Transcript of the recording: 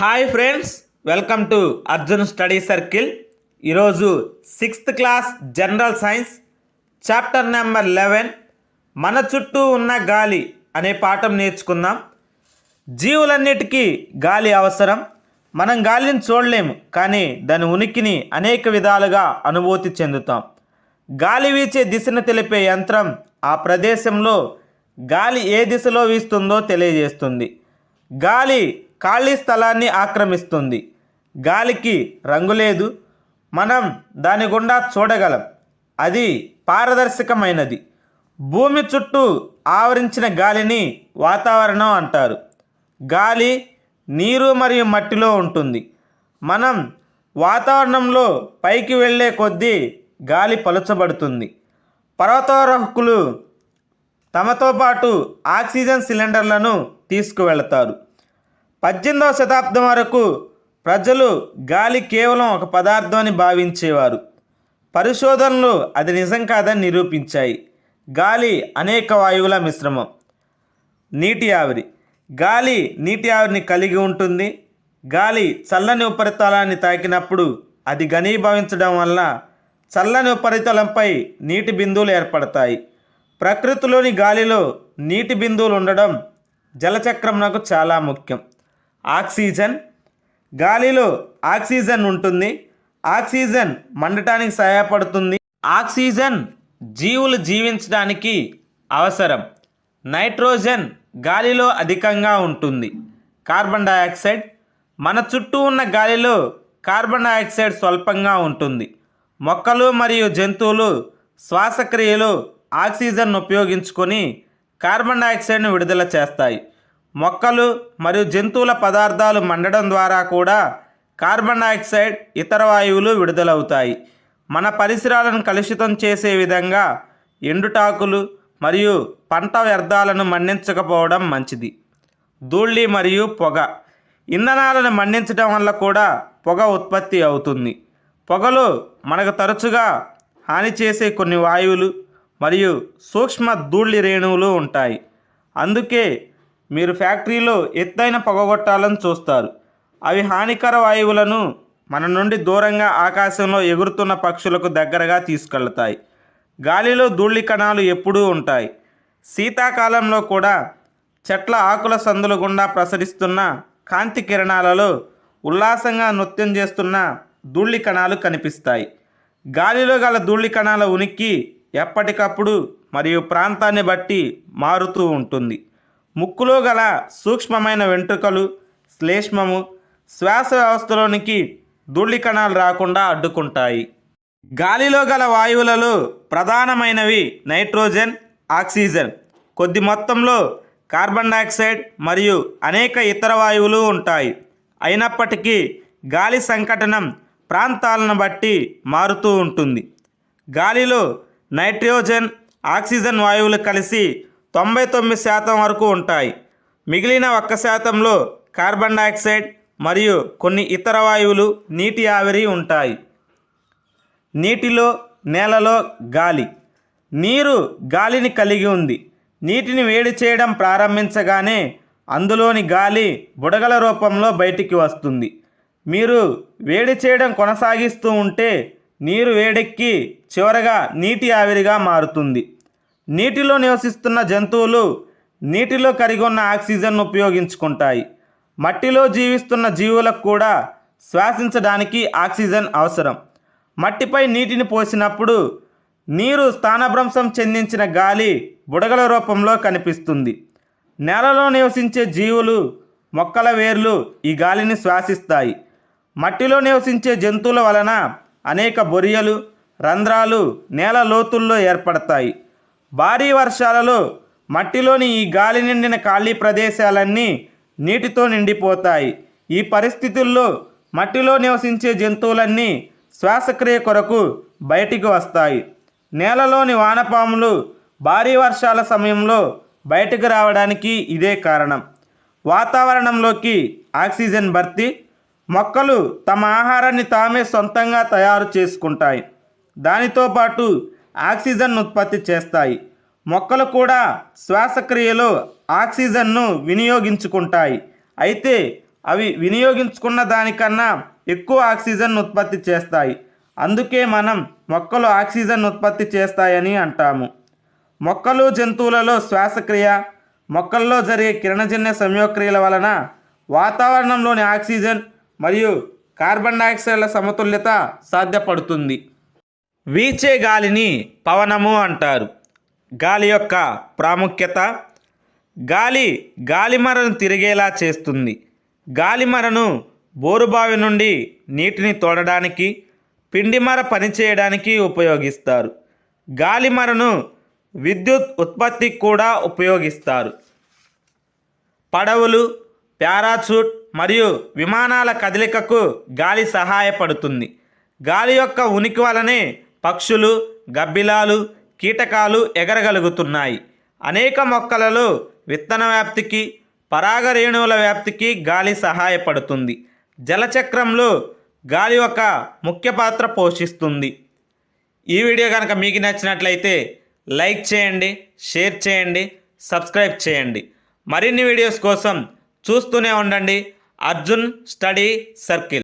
Hi friends welcome to Arjun study circle ఈరోజు sixth class general science chapter number eleven మన చుట్టూ ఉన్న గాలి అనే పాఠం నేర్చుకుందాం. జీవులన్నిటికీ గాలి అవసరం. మనం గాలిని చూడలేము కానీ దాని ఉనికిని అనేక విధాలుగా అనుభూతి చెందుతాం. గాలి వీచే దిశను తెలిపే యంత్రం ఆ ప్రదేశంలో గాలి ఏ దిశలో వీస్తుందో తెలియజేస్తుంది. గాలి ఖాళీ స్థలాన్ని ఆక్రమిస్తుంది. గాలికి రంగు లేదు మనం దాని గుండా చూడగలం. అది పారదర్శకమైనది. భూమి చుట్టూ ఆవరించిన గాలిని వాతావరణం అంటారు. గాలి నీరు మరియు మట్టిలో ఉంటుంది. మనం వాతావరణంలో పైకి వెళ్ళే కొద్దీ గాలి పలుచబడుతుంది. పర్వతారోహకులు తమతో పాటు ఆక్సిజన్ సిలిండర్లను తీసుకువెళతారు. పద్దెనిమిదవ శతాబ్దం వరకు ప్రజలు గాలి కేవలం ఒక పదార్థం అని భావించేవారు. పరిశోధనలు అది నిజం కాదని నిరూపించాయి. గాలి అనేక వాయువుల మిశ్రమం. నీటి ఆవిరి. గాలి నీటి ఆవిరిని కలిగి ఉంటుంది. గాలి చల్లని ఉపరితలాన్ని తాకినప్పుడు అది ఘనీభవించడం వల్ల చల్లని ఉపరితలంపై నీటి బిందువులు ఏర్పడతాయి. ప్రకృతిలోని గాలిలో నీటి బిందువులు ఉండడం జలచక్రంనకు చాలా ముఖ్యం. ఆక్సిజన్. గాలిలో ఆక్సిజన్ ఉంటుంది. ఆక్సిజన్ మండటానికి సహాయపడుతుంది. ఆక్సిజన్ జీవులు జీవించడానికి అవసరం. నైట్రోజన్ గాలిలో అధికంగా ఉంటుంది. కార్బన్ డయాక్సైడ్ మన చుట్టూ ఉన్న గాలిలో కార్బన్ డయాక్సైడ్ స్వల్పంగా ఉంటుంది. మొక్కలు మరియు జంతువులు శ్వాసక్రియలో ఆక్సిజన్ ఉపయోగించుకొని కార్బన్ డయాక్సైడ్ను విడుదల చేస్తాయి. మొక్కలు మరియు జంతువుల పదార్థాలు మండడం ద్వారా కూడా కార్బన్ డయాక్సైడ్ ఇతర వాయువులు విడుదలవుతాయి. మన పరిసరాలను కలుషితం చేసే విధంగా ఎండుటాకులు మరియు పంట వ్యర్థాలను మండించకపోవడం మంచిది. ధూళి మరియు పొగ ఇంధనాలను మండించడం వల్ల కూడా పొగ ఉత్పత్తి అవుతుంది. పొగలు మనకు తరచుగా హాని చేసే కొన్ని వాయువులు మరియు సూక్ష్మ ధూళి రేణువులు ఉంటాయి. అందుకే మీరు ఫ్యాక్టరీలో ఎత్తైన పొగగొట్టాలని చూస్తారు. అవి హానికర వాయువులను మన నుండి దూరంగా ఆకాశంలో ఎగురుతున్న పక్షులకు దగ్గరగా తీసుకెళ్తాయి. గాలిలో ధూళి కణాలు ఎప్పుడూ ఉంటాయి. శీతాకాలంలో కూడా చెట్ల ఆకుల సందుల గుండా ప్రసరిస్తున్న కాంతి కిరణాలలో ఉల్లాసంగా నృత్యం చేస్తున్న ధూళి కణాలు కనిపిస్తాయి. గాలిలో గల ధూళి కణాల ఉనికి ఎప్పటికప్పుడు మరియు ప్రాంతాన్ని బట్టి మారుతూ ఉంటుంది. ముక్కులో గల సూక్ష్మమైన వెంట్రుకలు శ్లేష్మము శ్వాస వ్యవస్థలోనికి ధూళి కణాలు రాకుండా అడ్డుకుంటాయి. గాలిలో గల వాయువులలో ప్రధానమైనవి నైట్రోజన్ ఆక్సిజన్. కొద్ది మొత్తంలో కార్బన్ డయాక్సైడ్ మరియు అనేక ఇతర వాయువులు ఉంటాయి. అయినప్పటికీ గాలి సంకటనం ప్రాంతాలను బట్టి మారుతూ ఉంటుంది. గాలిలో నైట్రోజన్ ఆక్సిజన్ వాయువులు కలిసి తొంభై తొమ్మిది శాతం వరకు ఉంటాయి. మిగిలిన ఒక్క శాతంలో కార్బన్ డయాక్సైడ్ మరియు కొన్ని ఇతర వాయువులు నీటి ఆవిరి ఉంటాయి. నీటిలో నేలలో గాలి. నీరు గాలిని కలిగి ఉంది. నీటిని వేడి చేయడం ప్రారంభించగానే అందులోని గాలి బుడగల రూపంలో బయటికి వస్తుంది. మీరు వేడి చేయడం కొనసాగిస్తూ ఉంటే నీరు వేడెక్కి చివరగా నీటి ఆవిరిగా మారుతుంది. నీటిలో నివసిస్తున్న జంతువులు నీటిలో కరిగి ఉన్న ఆక్సిజన్ను ఉపయోగించుకుంటాయి. మట్టిలో జీవిస్తున్న జీవులకు కూడా శ్వాసించడానికి ఆక్సిజన్ అవసరం. మట్టిపై నీటిని పోసినప్పుడు నీరు స్థానభ్రంశం చెందించిన గాలి బుడగల రూపంలో కనిపిస్తుంది. నేలలో నివసించే జీవులు మొక్కల వేర్లు ఈ గాలిని శ్వాసిస్తాయి. మట్టిలో నివసించే జంతువుల వలన అనేక బొరియలు రంధ్రాలు నేల లోతుల్లో ఏర్పడతాయి. భారీ వర్షాలలో మట్టిలోని ఈ గాలి నిండిన ఖాళీ ప్రదేశాలన్నీ నీటితో నిండిపోతాయి. ఈ పరిస్థితుల్లో మట్టిలో నివసించే జంతువులన్నీ శ్వాసక్రియ కొరకు బయటికి వస్తాయి. నేలలోని వానపాములు భారీ వర్షాల సమయంలో బయటకు రావడానికి ఇదే కారణం. వాతావరణంలోకి ఆక్సిజన్ భర్తీ మొక్కలు తమ ఆహారాన్ని తామే సొంతంగా తయారు చేసుకుంటాయి. దానితో పాటు ఆక్సిజన్ ఉత్పత్తి చేస్తాయి. మొక్కలు కూడా శ్వాసక్రియలో ఆక్సిజన్ను వినియోగించుకుంటాయి. అయితే అవి వినియోగించుకున్న దానికన్నా ఎక్కువ ఆక్సిజన్ ఉత్పత్తి చేస్తాయి. అందుకే మనం మొక్కలు ఆక్సిజన్ ఉత్పత్తి చేస్తాయని అంటాము. మొక్కలు జంతువులలో శ్వాసక్రియ మొక్కల్లో జరిగే కిరణజన్య సంయోక్రియల వలన వాతావరణంలోని ఆక్సిజన్ మరియు కార్బన్ డైఆక్సైడ్ల సమతుల్యత సాధ్యపడుతుంది. వీచే గాలిని పవనము అంటారు. గాలి యొక్క ప్రాముఖ్యత గాలి గాలిమరను తిరిగేలా చేస్తుంది. గాలిమరను బోరుబావి నుండి నీటిని తోడడానికి పిండిమర పనిచేయడానికి ఉపయోగిస్తారు. గాలిమరను విద్యుత్ ఉత్పత్తికి కూడా ఉపయోగిస్తారు. పడవలు పారాచూట్ మరియు విమానాల కదలికకు గాలి సహాయపడుతుంది. గాలి యొక్క ఉనికి వలనే పక్షులు గబ్బిలాలు కీటకాలు ఎగరగలుగుతున్నాయి. అనేక మొక్కలలో విత్తన వ్యాప్తికి పరాగరేణువుల వ్యాప్తికి గాలి సహాయపడుతుంది. జలచక్రంలో గాలి ఒక ముఖ్య పాత్ర పోషిస్తుంది. ఈ వీడియో కనుక మీకు నచ్చినట్లయితే లైక్ చేయండి షేర్ చేయండి సబ్స్క్రైబ్ చేయండి. మరిన్ని వీడియోస్ కోసం చూస్తూనే ఉండండి. Arjun study circle.